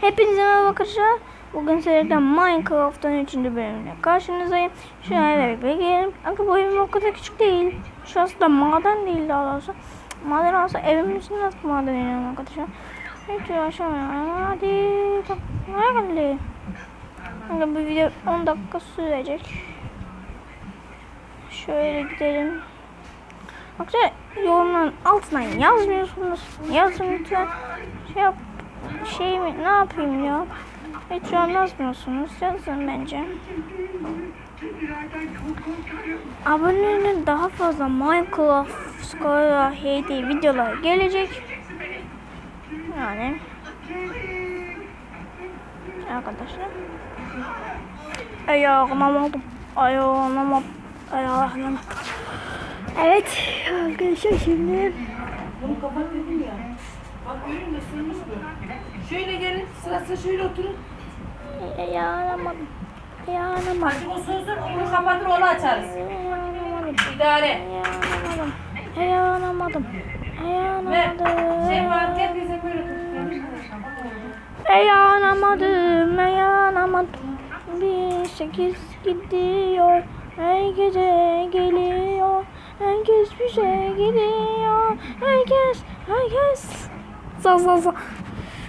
Hepinize merhaba arkadaşlar. Bugün sizlerle Minecraft'ın 3. bölümüne karşınızdayım. Şöyle evet bekleyelim. Ama bu evim o kadar küçük değil. Şu aslında maden değil daha doğrusu. Maden olsa evimin içinde nasıl maden iniyorum arkadaşlar. Hiç uğraşamıyorum. Hadi. Geldi? Kanka bu video 10 dakika sürecek. Şöyle gidelim. Arkadaşlar yorumların altına yazmıyorsunuz. Yazın lütfen. Şey yap. Şey mi? Ne yapayım ya? Hiç yorum yazmıyorsunuz. Yazın bence. Abonelerine daha fazla Minecraft, Skyra, HD videolar gelecek. Yani. Arkadaşlar. Ayağım aldım. Ayağım aldım. Ayağım Evet arkadaşlar şimdi Bunu kapat dedim ya. Bak bu. Şöyle gelin sırasına şöyle oturun. ayağlamadım. Ayağlamadım. Hadi o sözler onu kapatır onu açarız. Ayağlamadım. İdare. Ayağlamadım. Ayağlamadım. Ver. Şey Ayağlamadım. var herkese böyle tut. Ayağlamadım. Ayağlamadım. Bir sekiz gidiyor. Her gece geliyor. Herkes bir şey gidiyor. Herkes, herkes. Sağ sağ sağ.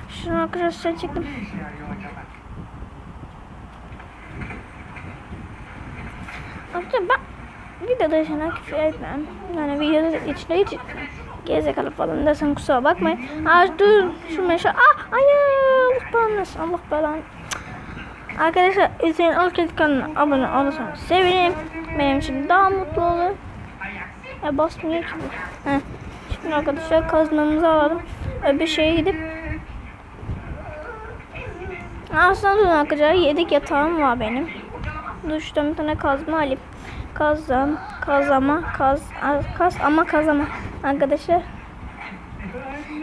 Şunu arkadaşlar çektim. Arkadaşlar ben videoda yaşanan küfür etmem. Yani videoda içinde hiç gezekalı falan desen kusura bakmayın. Aa dur şu meşe. Ayı Allah belanı Allah belanı. Arkadaşlar Hüseyin Alket kanalına abone olursanız sevinirim. Benim için daha mutlu olur. E basmıyor ki bu. Heh. Şimdi arkadaşlar kazmamızı alalım. Öbür şeye gidip aslında durun arkadaşlar yedek yatağım var benim. Dur şuradan bir tane kazma alayım. Kazam, kazama, kaz, kaz ama kazama. Arkadaşlar.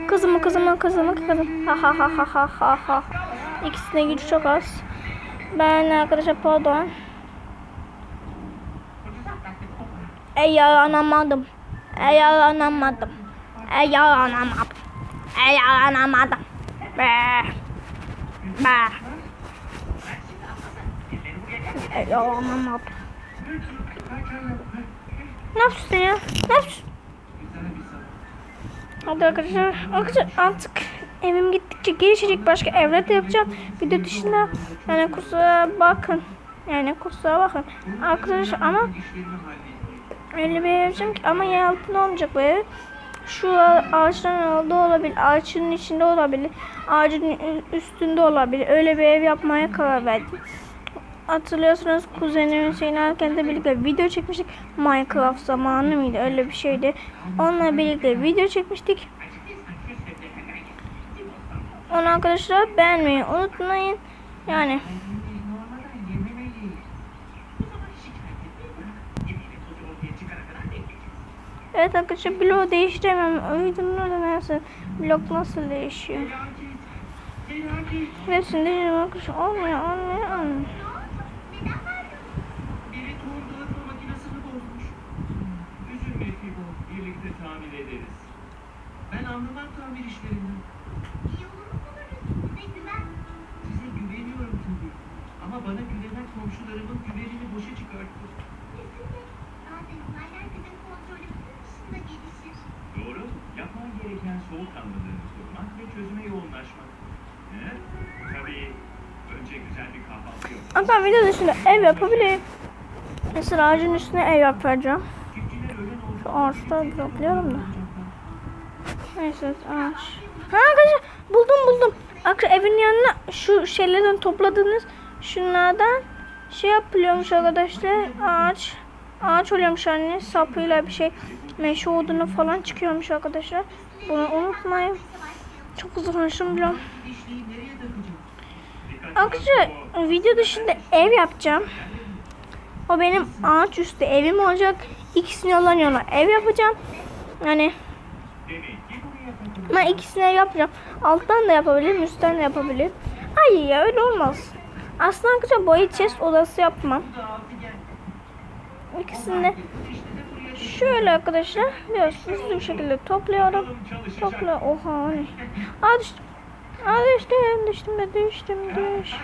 Kızıma, kızıma, kızıma, kızım. Ha ha ha ha ha ha ha. İkisine gücü çok az. Ben arkadaşlar pardon. Ey yaranamadım. Ey yaranamadım. Ey yaranamadım. Ey yaranamadım. Be. Be. Ey yaranamadım. Ne yapıyorsun ya? Ne yapıyorsun? Hadi arkadaşlar, arkadaşlar artık evim gittikçe gelişecek başka evler de yapacağım. Video dışında yani kusura bakın. Yani kusura bakın. Arkadaşlar ama öyle bir yapacağım ki ama yer altında olmayacak bu ev. Şu ağaçların olduğu olabilir, ağaçın içinde olabilir, ağacın üstünde olabilir. Öyle bir ev yapmaya karar verdim. Hatırlıyorsunuz kuzenim Hüseyin Erken'le birlikte video çekmiştik. Minecraft zamanı mıydı öyle bir şeydi. Onunla birlikte video çekmiştik. Onu arkadaşlar beğenmeyi unutmayın. Yani Evet arkadaşlar blok değiştiremem. Uydurma neyse. Blok nasıl değişiyor? Hepsini değiştiremem arkadaşlar. Olmuyor, olmuyor, olmuyor. Ben anlamam tamir işlerinden. Size güveniyorum tabii. Ama bana güvenen komşularımın güvenini boşa çıkarttı. Doğru, yapman gereken soğukkanlılığını korumak ve çözüme yoğunlaşmak. He? Tabii, önce güzel bir kahvaltı yap. Hatta video dışında ev yapabilirim. Mesela ağacın üstüne ev yapacağım. Şu ağaçları bloklayalım da. Neyse ağaç. Ha arkadaşlar buldum buldum. Arkadaşlar evin yanına şu şeylerden topladığınız şunlardan şey yapılıyormuş arkadaşlar. Ağaç. Ağaç oluyormuş hani sapıyla bir şey. Meşe odunu falan çıkıyormuş arkadaşlar. Bunu unutmayın. Çok hızlı konuştum biliyorum. Arkadaşlar video dışında ev yapacağım. O benim ağaç üstü evim olacak. İkisini olan yola ev yapacağım. Yani ben ikisini yapacağım. Alttan da yapabilirim, üstten de yapabilirim. Hayır ya öyle olmaz. Aslında arkadaşlar boya chest odası yapmam. İkisini de şöyle arkadaşlar hızlı bir şekilde topluyorum. Topla oha. Aa düştü. Aa, düştüm, düştüm de düştüm, düş.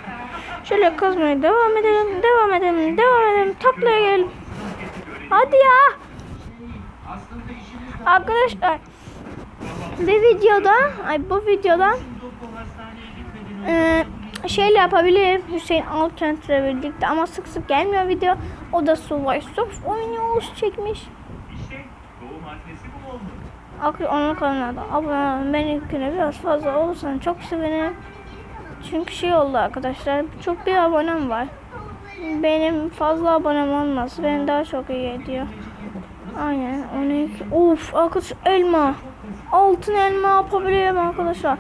Şöyle kazmaya devam edelim, devam edelim, devam edelim. Taklaya gelelim. Hadi ya. Arkadaşlar bir videoda, ay bu videoda eee şeyle yapabilirim Hüseyin Alkent'le birlikte ama sık sık gelmiyor video. O da Surf oynuyoruz çekmiş. İşte doğum adresi bu oldu. Aklı onun kanalına abone olun. Benimkine biraz fazla olursanız çok sevinirim. Çünkü şey oldu arkadaşlar. Çok bir abonem var. Benim fazla abonem olması beni daha çok iyi ediyor. Aynen. 12. Of arkadaş elma. Altın elma yapabilirim arkadaşlar.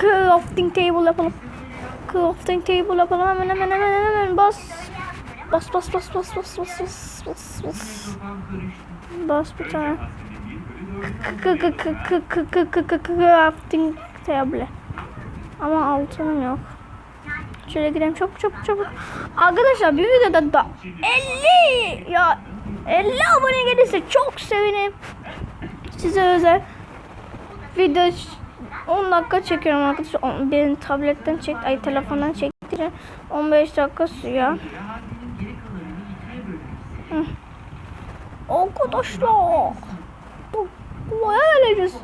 Crafting table yapalım. Crafting table yapalım. Hemen hemen hemen hemen bas. Bas bas bas bas bas bas bas bas bas. Bas bir tane. Crafting table. Ama altınım yok. Şöyle gidelim çok çok çok. Arkadaşlar bir videoda da 50 ya 50 abone gelirse çok sevinirim. Size özel video 10 dakika çekiyorum arkadaşlar. Benim tabletten çek, ay telefondan çektireceğim. 15 dakika. Hı. Arkadaşlar. Baya kalacağız.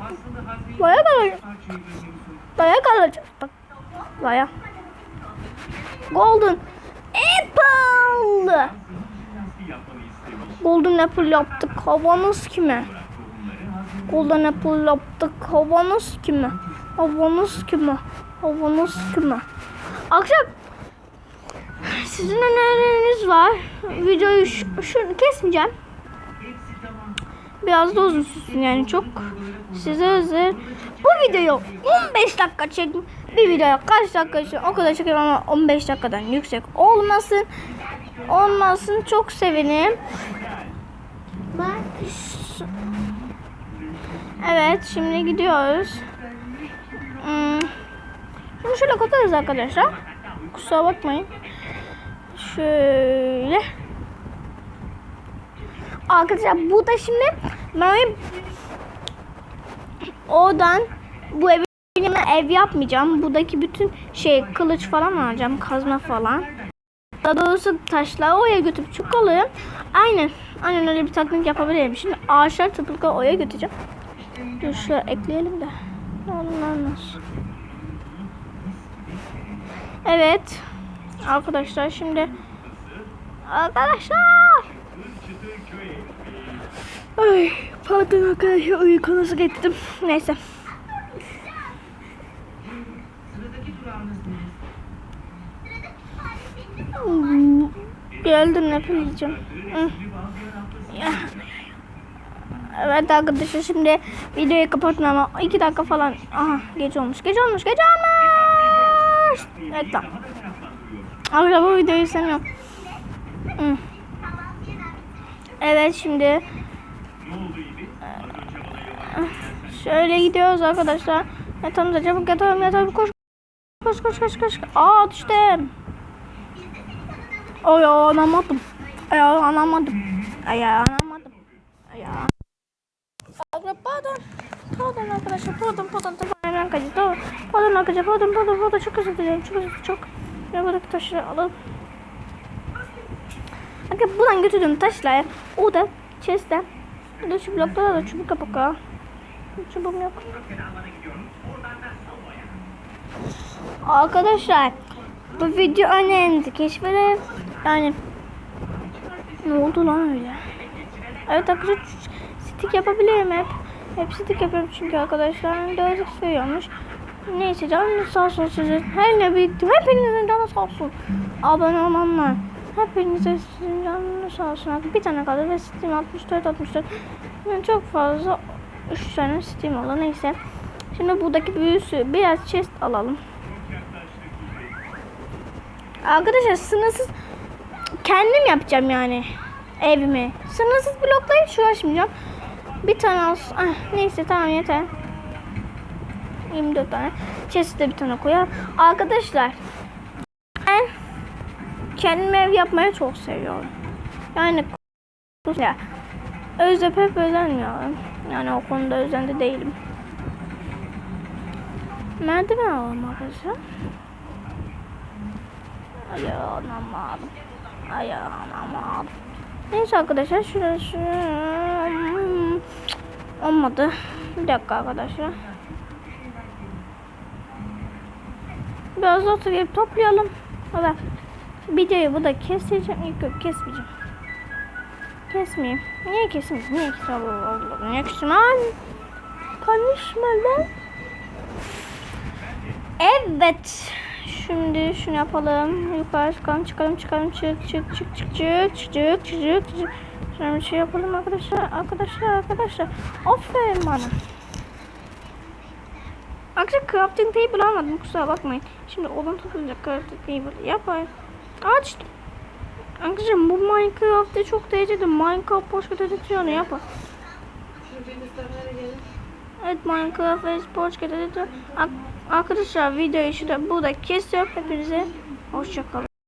Baya kalacağız. Baya kalacağız. Bak. Baya. Golden Apple. Golden Apple yaptık. Havanoz kime? Golden Apple yaptık. Havanoz kime? Havanoz kime? Havanoz kime? Akşam sizin öneriniz var. Videoyu şu, şu kesmeyeceğim. Biraz da uzun sürsün yani çok size özel. Bu videoyu 15 dakika çektim. Bir videoya kaç dakika için o kadar çekerim ama 15 dakikadan yüksek olmasın. Olmasın çok sevinirim. Evet şimdi gidiyoruz. Hmm. Şimdi şöyle katarız arkadaşlar. Kusura bakmayın. Şöyle. Arkadaşlar bu da şimdi ben oradan bu yanına ev yapmayacağım. Buradaki bütün şey kılıç falan alacağım. Kazma falan. Daha doğrusu taşları oraya götürüp çukalayım. Aynen. Aynen öyle bir taktik yapabilirim. Şimdi ağaçlar tıpkı oraya götüreceğim. Dur şöyle ekleyelim de. Allah. Evet. Arkadaşlar şimdi Arkadaşlar Ay pardon arkadaşlar uyku nasıl gittim. Neyse. Geldim ne pileceğim. Evet arkadaşlar şimdi videoyu kapatmam ama 2 dakika falan. Aha geç olmuş. Geç olmuş. Geç olmuş. Evet tamam. Arkadaşlar bu videoyu istemiyorum. Evet şimdi şöyle gidiyoruz arkadaşlar. Yatağımıza çabuk yatalım yatalım koş. Koş koş koş koş. Aa düştüm. Ay anlamadım. Ay anlamadım. Ay. Ay Arkadaşlar pardon. Pardon arkadaşlar pardon pardon hemen kaçtı. Pardon arkadaşlar pardon pardon pardon çok özür dilerim çok özür çok. Buradaki taşları alalım. Arkadaşlar buradan götürdüğüm taşlar o da chest'ten. Bir de şu bloklara da çubuk kapak ya. Çubuğum yok. Arkadaşlar bu video önemli keşfede yani ne oldu lan öyle? Evet arkadaşlar stick yapabilirim hep. Hep stick yapıyorum çünkü arkadaşlar dört seviyormuş. Neyse canınız sağ olsun sizin. Her ne biriktim. Hepinizin canı sağ olsun. Abone olanlar. Hepinize sizin canınız sağ olsun. Bir tane kaldı ve Steam 64 64. Yani çok fazla 3 tane Steam oldu. Neyse. Şimdi buradaki büyüsü biraz chest alalım. Arkadaşlar sınırsız kendim yapacağım yani evimi. Sınırsız bloklayıp hiç uğraşmayacağım. Bir tane olsun. Ah, neyse tamam yeter. 24 tane. Chest'e bir tane koyar. Arkadaşlar kendim ev yapmayı çok seviyorum. Yani ya, özlep hep özenmiyorum. Yani o konuda özende değilim. Merdiven alalım arkadaşlar. Ayağlanamadım. Ayağlanamadım. Neyse arkadaşlar şurası şu... Olmadı. Bir dakika arkadaşlar. Biraz oturup toplayalım. Valla videoyu bu da keseceğim. Yok yok kesmeyeceğim. Kesmeyeyim. Niye kesmeyeyim? Niye kesmeyeyim? Allah Allah. Niye kesmeyeyim? Konuşma lan. Evet. Şimdi şunu yapalım. Yukarı çıkalım, çıkalım, çıkalım. Çık, çık, çık, çık, çık, çık, çık, çık, çık. Bir şey yapalım arkadaşlar. Arkadaşlar, arkadaşlar. Aferin bana. Arkadaşlar crafting table almadım kusura bakmayın. Şimdi odun toplayacak crafting table yapayım. Açtım. Arkadaşlar bu Minecraft'ta çok derecede Minecraft başka dedüksiyonu yapar. Evet Minecraft ve Sports Arkadaşlar videoyu şurada burada kesiyorum. Hepinize hoşçakalın.